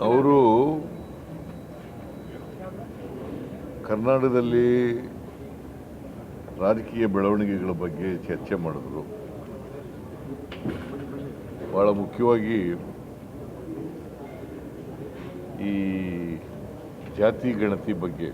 ಅವರು ಕರ್ನಾಟಕದಲ್ಲಿ ರಾಜಕೀಯ ಬೆಳವಣಿಗೆಗಳ ಬಗ್ಗೆ ಚರ್ಚೆ ಮಾಡಿದ್ರು. ಬಹಳ ಮುಖ್ಯವಾಗಿ ಈ ಜಾತಿ ಗಣತಿ ಬಗ್ಗೆ.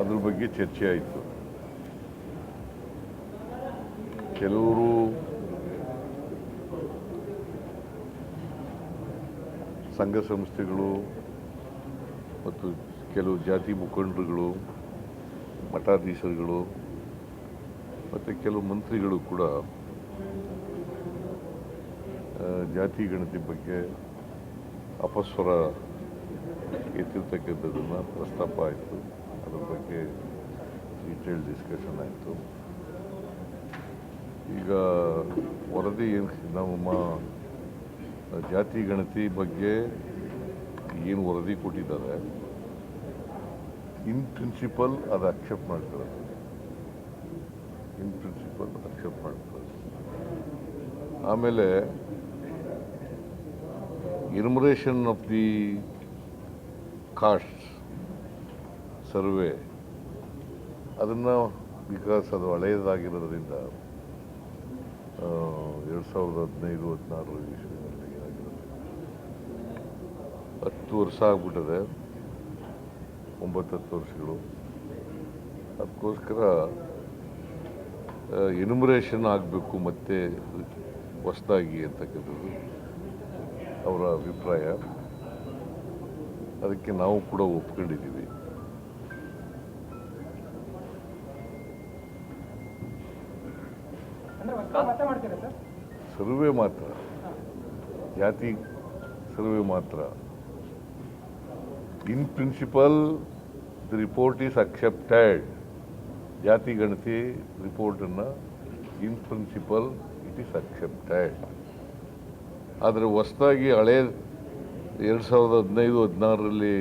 ಅದ್ರ ಬಗ್ಗೆ ಚರ್ಚೆ ಆಯಿತು. ಕೆಲವರು ಸಂಘ ಸಂಸ್ಥೆಗಳು ಮತ್ತು ಕೆಲವು ಜಾತಿ ಮುಖಂಡರುಗಳು, ಮಠಾಧೀಶರುಗಳು ಮತ್ತು ಕೆಲವು ಮಂತ್ರಿಗಳು ಕೂಡ ಜಾತಿ ಗಣತಿ ಬಗ್ಗೆ ಅಪಸ್ವರ ಎತ್ತಿರ್ತಕ್ಕಂಥದ್ದನ್ನು ಪ್ರಸ್ತಾಪ ಆಯಿತು. ಅದರ ಬಗ್ಗೆ ಡೀಟೇಲ್ ಡಿಸ್ಕಷನ್ ಆಯಿತು. ಈಗ ವರದಿ ಏನು ನಮ್ಮ ಜಾತಿ ಗಣತಿ ಬಗ್ಗೆ ಏನು ವರದಿ ಕೊಟ್ಟಿದ್ದಾರೆ ಇನ್ ಪ್ರಿನ್ಸಿಪಲ್ ಅದು ಅಕ್ಸೆಪ್ಟ್ ಮಾಡ್ತಾರೆ. ಇನ್ ಪ್ರಿನ್ಸಿಪಲ್ ಅಕ್ಸೆಪ್ಟ್ ಮಾಡ್ತಾರೆ. ಆಮೇಲೆ enumeration of the caste survey ಅದನ್ನು ಬಿಕಾಸ್ ಅದು ಹಳೆಯದಾಗಿರೋದ್ರಿಂದ ಎರಡು ಸಾವಿರದ ಹದಿನೈದು ಹದಿನಾರು ಏನಾಗಿರೋದು ಹತ್ತು ವರ್ಷ ಆಗ್ಬಿಟ್ಟಿದೆ. ಒಂಬತ್ತು ಹತ್ತು ವರ್ಷಗಳು. ಅದಕ್ಕೋಸ್ಕರ ಎನ್ಯುಮರೇಷನ್ ಆಗಬೇಕು ಮತ್ತೆ ಹೊಸದಾಗಿ ಅಂತಕ್ಕಂಥದ್ದು ಅವರ ಅಭಿಪ್ರಾಯ. ಅದಕ್ಕೆ ನಾವು ಕೂಡ ಒಪ್ಕೊಂಡಿದ್ದೀವಿ. ಸರ್ವೆ ಮಾತ್ರ. ಜಾತಿ ಸರ್ವೆ ಮಾತ್ರ. In principle the report is accepted ಜಾತಿ ಗಣತಿ ರಿಪೋರ್ಟನ್ನು in principle it is accepted ಆದರೆ ಹೊಸದಾಗಿ ಹಳೆ ಎರಡು ಸಾವಿರದ ಹದಿನೈದು ಹದಿನಾರರಲ್ಲಿ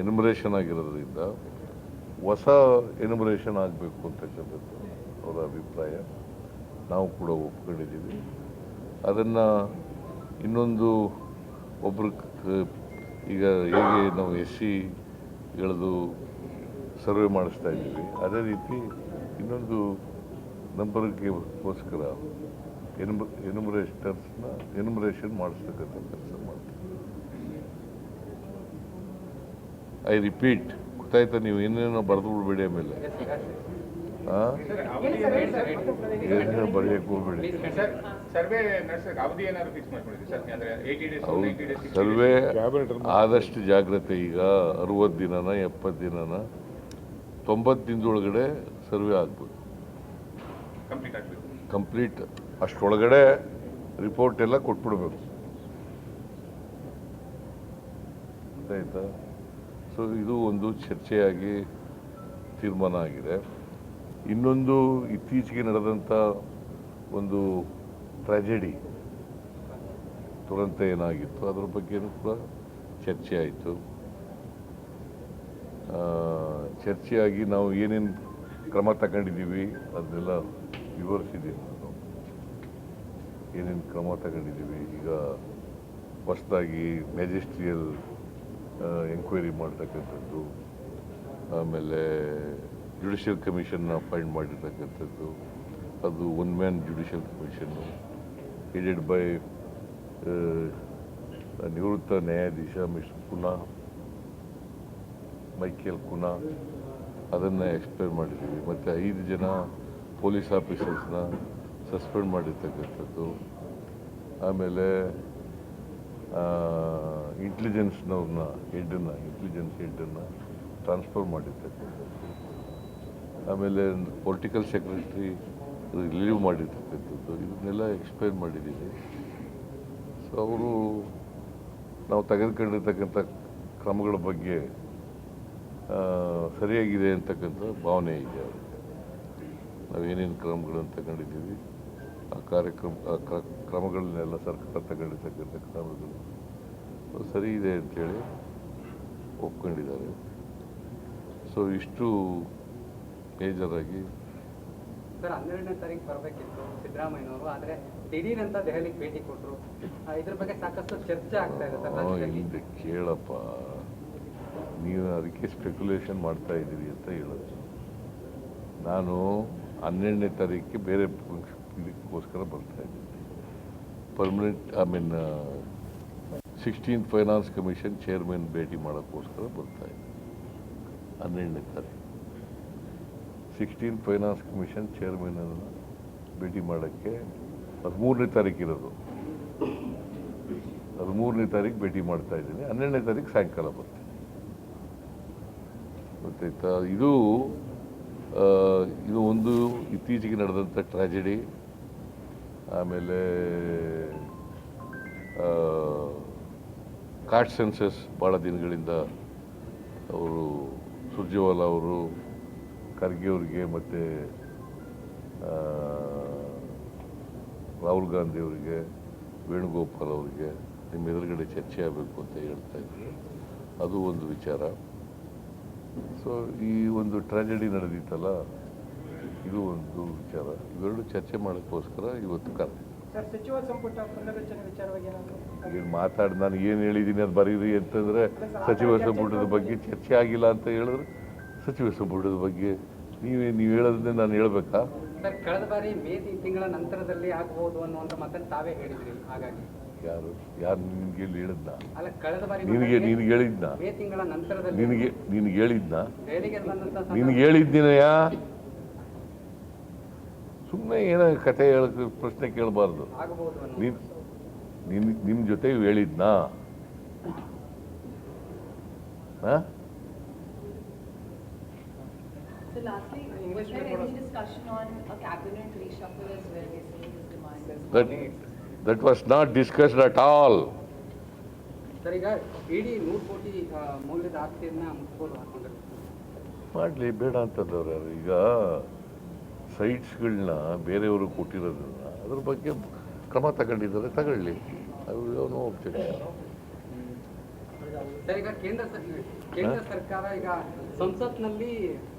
ಎನ್ಯುಮರೇಷನ್ ಆಗಿರೋದ್ರಿಂದ ಹೊಸ ಎನ್ಯುಮರೇಷನ್ ಆಗಬೇಕು ಅಂತಕ್ಕಂಥದ್ದು ಅವರ ಅಭಿಪ್ರಾಯ. ನಾವು ಕೂಡ ಒಪ್ಕೊಂಡಿದ್ದೀವಿ. ಅದನ್ನು ಇನ್ನೊಂದು ಒಬ್ಬರು ಈಗ ಹೇಗೆ ನಾವು ಎಸ್ ಸಿಗಳದು ಸರ್ವೆ ಮಾಡಿಸ್ತಾ ಇದ್ದೀವಿ, ಅದೇ ರೀತಿ ಇನ್ನೊಂದು ನಂಬರ್ಗೆಗೋಸ್ಕರ ಎನ್ಬ ಎನ್ಯುಮರೇಷನ್ಸ್ನ ಎನ್ಯುಮರೇಷನ್ ಮಾಡಿಸ್ತಕ್ಕಂಥ ಕೆಲಸ ಮಾಡ್ತೀವಿ. ಐ ರಿಪೀಟ್, ಗೊತ್ತಾಯ್ತಾ ನೀವು, ಏನೇನೋ ಬರೆದು ಬಿಡಬೇಡಿ ಆಮೇಲೆ. ಏನೇನೋ ಬರೆಯೋಕೆ ಹೋಗ್ಬೇಡಿ. ಸರ್ವೆ ನಡೆಸಕ್ಕೆ ಅವಧಿ ಏನಾದ್ರು ಫಿಕ್ಸ್ ಮಾಡ್ಕೊಂಡಿದ್ದೀವಿ ಸರ್? ಅಂದ್ರೆ ಏಯ್ಟಿ ಡೇಸ್ ಹೌದು. ನೈಂಟಿ ಡೇಸ್ ಸರ್ವೆ ಆದಷ್ಟು ಜಾಗ್ರತೆ ಈಗ. ಅರುವತ್ತು ದಿನನ ಎಪ್ಪತ್ತು ದಿನನ. ತೊಂಬತ್ತು ದಿನದೊಳಗಡೆ ಸರ್ವೆ ಆಗ್ಬೋದು. ಕಂಪ್ಲೀಟ್ ಆಗಬೇಕು. ಕಂಪ್ಲೀಟ್ ಅಷ್ಟರೊಳಗಡೆ ರಿಪೋರ್ಟ್ ಎಲ್ಲ ಕೊಟ್ಬಿಡ್ಬೇಕು. ಆಯ್ತಾ ಸೊ ಇದು ಒಂದು ಚರ್ಚೆಯಾಗಿ ತೀರ್ಮಾನ ಆಗಿದೆ. ಇನ್ನೊಂದು ಇತ್ತೀಚೆಗೆ ನಡೆದಂಥ ಒಂದು ಟ್ರ್ಯಾಜೆಡಿ ತುರಂತ ಏನಾಗಿತ್ತು? ಅದ್ರ ಬಗ್ಗೆನೂ ಕೂಡ ಚರ್ಚೆ ಆಯಿತು. ಚರ್ಚೆಯಾಗಿ ನಾವು ಏನೇನು ಕ್ರಮ ತಗೊಂಡಿದ್ದೀವಿ, ಅದನ್ನೆಲ್ಲ ವಿವರಿಸಿದ್ದೀನಿ ನಾನು. ಏನೇನು ಕ್ರಮ ತಗೊಂಡಿದ್ದೀವಿ? ಈಗ ಹೊಸದಾಗಿ ಮ್ಯಾಜಿಸ್ಟ್ರಿಯಲ್ ಎಂಕ್ವೈರಿ ಮಾಡ್ತಕ್ಕಂಥದ್ದು, ಆಮೇಲೆ ಜುಡಿಷಿಯಲ್ ಕಮಿಷನ್ನ ಅಪಾಯಿಂಟ್ ಮಾಡಿರ್ತಕ್ಕಂಥದ್ದು, ಅದು one man judicial commission. Headed by ನಿವೃತ್ತ ನ್ಯಾಯಾಧೀಶ ಮಿಸ್ಟರ್ ಕುನಾ ಮೈಕೇಲ್ ಕುನಾ ಅದನ್ನು ಎಕ್ಸ್ಪ್ಲೇನ್ ಮಾಡಿದ್ದೀವಿ. ಮತ್ತು ಐದು ಜನ ಪೊಲೀಸ್ ಆಫೀಸರ್ಸ್ನ ಸಸ್ಪೆಂಡ್ ಮಾಡಿರ್ತಕ್ಕಂಥದ್ದು. ಆಮೇಲೆ ಇಂಟೆಲಿಜೆನ್ಸ್ನವ್ರನ್ನ ಹೆಡ್ಡನ್ನು ಇಂಟೆಲಿಜೆನ್ಸ್ ಹೆಡ್ಡನ್ನು ಟ್ರಾನ್ಸ್ಫರ್ ಮಾಡಿರ್ತಕ್ಕಂಥದ್ದು. ಆಮೇಲೆ ಪೊಲಿಟಿಕಲ್ ಸೆಕ್ರೆಟರಿ ರಿಲೀವ್ ಮಾಡಿರ್ತಕ್ಕಂಥದ್ದು. ಇದನ್ನೆಲ್ಲ ಎಕ್ಸ್ಪ್ಲೈನ್ ಮಾಡಿದ್ದೀನಿ ಸೊ ಅವರು ನಾವು ತೆಗೆದುಕೊಂಡಿರ್ತಕ್ಕಂಥ ಕ್ರಮಗಳ ಬಗ್ಗೆ ಸರಿಯಾಗಿದೆ ಅಂತಕ್ಕಂಥ ಭಾವನೆ ಇದೆ ಅವರಿಗೆ. ನಾವೇನೇನು ಕ್ರಮಗಳನ್ನು ತಗೊಂಡಿದ್ದೀವಿ? ಆ ಕಾರ್ಯಕ್ರಮ ಕ್ರಮಗಳನ್ನೆಲ್ಲ ಸರ್ಕಾರ ತಗೊಂಡಿರ್ತಕ್ಕಂಥ ಕ್ರಮಗಳು. ಸರಿ ಇದೆ ಅಂಥೇಳಿ ಒಪ್ಕೊಂಡಿದ್ದಾರೆ. ಸೊ ಇಷ್ಟು ಮೇಜರಾಗಿ ಸರ್ ಹನ್ನೆರಡನೇ ತಾರೀಕು ಬರಬೇಕಿತ್ತು ಸಿದ್ದರಾಮಯ್ಯನವರು ಆದರೆ ದಿಢೀರ್ ಅಂತ ದೆಹಲಿಗೆ ಭೇಟಿ ಕೊಟ್ಟರು ಇದ್ರ ಬಗ್ಗೆ ಸಾಕಷ್ಟು ಚರ್ಚೆ ಆಗ್ತಾ ಇದೆ ಸರ್. ರಾಜ್ಯದಲ್ಲಿ ಹಿಂದೆ ಕೇಳಪ್ಪ. ನೀವು ಅದಕ್ಕೆ ಸ್ಪೆಕ್ಯುಲೇಷನ್ ಮಾಡ್ತಾ ಇದ್ದೀರಿ ಅಂತ ಹೇಳೋದು. ನಾನು ಹನ್ನೆರಡನೇ ತಾರೀಕಿಗೆ ಬೇರೆ ಫಂಕ್ಷನ್ ಇದಕ್ಕೋಸ್ಕರ ಬರ್ತಾ ಇದ್ದೀನಿ. Permanent I mean sixteen finance commission chairman ಭೇಟಿ ಮಾಡೋಕ್ಕೋಸ್ಕರ ಬರ್ತಾ ಇದ್ದೀನಿ. ಹನ್ನೆರಡನೇ ತಾರೀಕು ಸಿಕ್ಸ್ಟೀನ್ ಫೈನಾನ್ಸ್ ಕಮಿಷನ್ ಚೇರ್ಮನನ್ನು ಭೇಟಿ ಮಾಡೋಕ್ಕೆ ಹದಿಮೂರನೇ ತಾರೀಕು ಇರೋದು. ಹದಿಮೂರನೇ ತಾರೀಕು ಭೇಟಿ ಮಾಡ್ತಾ ಇದ್ದೀನಿ. ಹನ್ನೆರಡನೇ ತಾರೀಕು ಸಾಯಂಕಾಲ ಬರ್ತೀನಿ ಗೊತ್ತಾಯ್ತಾ? ಇದು ಇದು ಒಂದು ಇತ್ತೀಚೆಗೆ ನಡೆದಂಥ ಟ್ರಾಜಿಡಿ ಆಮೇಲೆ ಕಾಟ್ ಸೆನ್ಸಸ್ ಭಾಳ ದಿನಗಳಿಂದ ಅವರು ಸುರ್ಜೇವಾಲಾ ಅವರು ಖರ್ಗೆ ಅವರಿಗೆ ಮತ್ತು ರಾಹುಲ್ ಗಾಂಧಿ ಅವರಿಗೆ ವೇಣುಗೋಪಾಲ್ ಅವರಿಗೆ ನಿಮ್ಮ ಎದುರುಗಡೆ ಚರ್ಚೆ ಆಗಬೇಕು ಅಂತ ಹೇಳ್ತಾ ಇದ್ದರು ಅದು ಒಂದು ವಿಚಾರ. ಸೊ ಈ ಒಂದು ಟ್ರಾಜೆಡಿ ನಡೆದಿತ್ತಲ್ಲ ಇದು ಒಂದು ವಿಚಾರ. ಇವೆರಡು ಚರ್ಚೆ ಮಾಡೋಕ್ಕೋಸ್ಕರ ಇವತ್ತು ಕರೆ. ಸರ್ ಸಚಿವ ಸಂಪುಟ ಪುನರ್ರಚನೆ ವಿಚಾರವಾಗಿ ಏನಾದರೂ ಏನು ಮಾತಾಡಿ ನಾನು ಏನು ಹೇಳಿದ್ದೀನಿ ಅದು ಬರೀರಿ ಅಂತಂದರೆ ಸಚಿವ ಸಂಪುಟದ ಬಗ್ಗೆ ಚರ್ಚೆ ಆಗಿಲ್ಲ ಅಂತ ಹೇಳಿದ್ರೆ. ಸಚಿವ ಸಂಪುಟದ ಬಗ್ಗೆ ನೀವೇ ನೀವು ಹೇಳೋದನ್ನೇ ನಾನು ಹೇಳಬೇಕಾ? ಸರ್ ಕಳೆದ ಬಾರಿ ಮೇ ತಿಂಗಳ ನಂತರದಲ್ಲಿ ಆಗಬಹುದು ಅನ್ನುವಂಥ ಮಾತನ್ನು ತಾವೇ ಹೇಳಿದ್ರಿ ಹಾಗಾಗಿ. ಯಾರು ಯಾರು ನಿನ್ಗೆ ಹೇಳಿ ಹೇಳಿದ್ನ? ಅಲ್ಲ ಕಳೆದ ಬಾರಿ ನಿನಗೆ ನಿನಗೆ ಹೇಳಿದ್ನ? ಮೇ ತಿಂಗಳ ನಂತರದಲ್ಲಿ ನಿನಗೆ ನಿನಗೆ ಹೇಳಿದ್ನ? ದೆಹಲಿಗೆ ಬಂದಂತ ನಿನಗೆ ಹೇಳಿದ್ದೀನಯ್ಯ? ಸುಮ್ಮನೆ ಏನೋ ಕತೆ ಹೇಳಕ್ಕೆ ಪ್ರಶ್ನೆ ಕೇಳಬಾರ್ದು. ನೀನ್ ನಿನ್ ನಿಮ್ಮ ಜೊತೆ ಹೇಳಿದ್ನಾ? ಹಾಂ? Lastly, was there any discussion on a cabinet reshuffle as well, we're seeing this demand? That that was not discussed at all sir ಈಗ ಇಡೀ ನೂರು ಕೋಟಿ ಮೌಲ್ಯದ ಆಸ್ತಿಯನ್ನ ಮಾಡಲಿ ಬೇಡ ಅಂತಂದವ್ರು ಯಾರು. ಈಗ ಸೈಟ್ಸ್ಗಳನ್ನ ಬೇರೆಯವರು ಕೊಟ್ಟಿರೋದನ್ನ ಅದ್ರ ಬಗ್ಗೆ ಕ್ರಮ ತಗೊಂಡಿದ್ದಾರೆ ತಗೊಳ್ಳಿ. ಅದು ನೋ ಒಬ್ಜೆಕ್ಷನ್ ಸರ್ ಈಗ ಕೇಂದ್ರ ಕೇಂದ್ರ ಸರ್ಕಾರ ಈಗ ಸಂಸತ್ನಲ್ಲಿ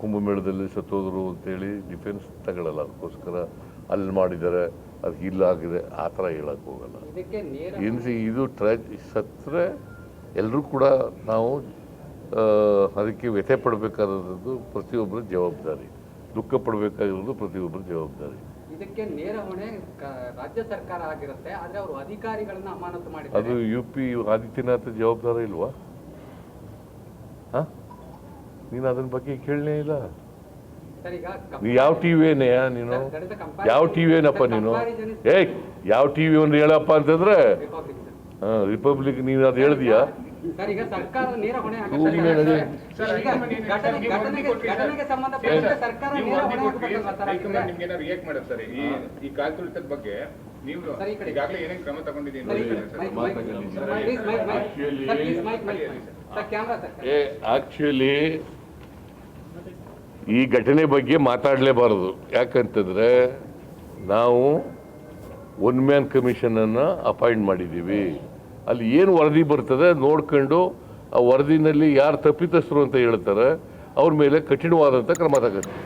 ಕುಂಭಮೇಳದಲ್ಲಿ ಸತ್ತೋದ್ರು ಅಂತೇಳಿ ಡಿಫೆನ್ಸ್ ತಗೊಳ್ಳಲ್ಲ ಅದಕ್ಕೋಸ್ಕರ ಅಲ್ಲಿ ಮಾಡಿದ್ದಾರೆ ಅದು ಇಲ್ಲಾಗಿದೆ ಆ ಥರ ಹೇಳಕ್ಕೆ ಹೋಗಲ್ಲ. ಏನು ಇದು ಟ್ರಾಜ್ ಸತ್ತರೆ ಎಲ್ಲರೂ ಕೂಡ ನಾವು ಅದಕ್ಕೆ ವ್ಯಥೆ ಪಡಬೇಕಾದದ್ದು ಪ್ರತಿಯೊಬ್ಬರ ಜವಾಬ್ದಾರಿ. ದುಃಖ ಪಡಬೇಕಾಗಿರೋದು ಪ್ರತಿಯೊಬ್ಬರ ಜವಾಬ್ದಾರಿ. ಇದಕ್ಕೆ ನೇರ ಹೊಣೆ ರಾಜ್ಯ ಸರ್ಕಾರ ಆಗಿರುತ್ತೆ ಆದರೆ ಅವರು ಅಧಿಕಾರಿಗಳನ್ನ ಅಮಾನತು ಅದು ಮಾಡಿದ್ದಾರೆ ಯು ಪಿ ಆದಿತ್ಯನಾಥ ಜವಾಬ್ದಾರಿ ಇಲ್ವಾ? ಹಾಂ? ನೀನು ಅದನ್ನ ಬಗ್ಗೆ ಕೇಳಲೇ ಇಲ್ಲ. ಸರ್ ಈಗ ಕಂ- ನೀ ಯಾವ ಟಿ ವಿನೇ ನೀನು. ಯಾವ ಟಿ ವಿ ಏನಪ್ಪ Sir, ನೀನು ಏ ಯಾವ ಟಿ ವಿ ಒಂದು ಹೇಳಪ್ಪ ಅಂತಂದ್ರೆ. ರಿಪಬ್ಲಿಕ್ ನೀನು ಅದು ಹೇಳ್ದೀಯಾ? ಈ ಬಗ್ಗೆ ನೀವು. ಈಗಾಗಲೇ ಏನೇನು ಕ್ರಮ ತಗೊಂಡಿದ್ದೀನಿ ಆಕ್ಚುಲಿ ಈ ಘಟನೆ ಬಗ್ಗೆ ಮಾತಾಡಲೇಬಾರದು. ಯಾಕಂತಂದ್ರೆ ನಾವು ಒನ್ ಮ್ಯಾನ್ ಕಮಿಷನನ್ನು ಅಪಾಯಿಂಟ್ ಮಾಡಿದ್ದೀವಿ. ಅಲ್ಲಿ ಏನು ವರದಿ ಬರ್ತದೆ ನೋಡ್ಕೊಂಡು ಆ ವರದಿನಲ್ಲಿ ಯಾರು ತಪ್ಪಿತಸ್ಥರು ಅಂತ ಹೇಳ್ತಾರೆ, ಅವ್ರ ಮೇಲೆ ಕಠಿಣವಾದಂಥ ಕ್ರಮ ತಗೋತೀವಿ.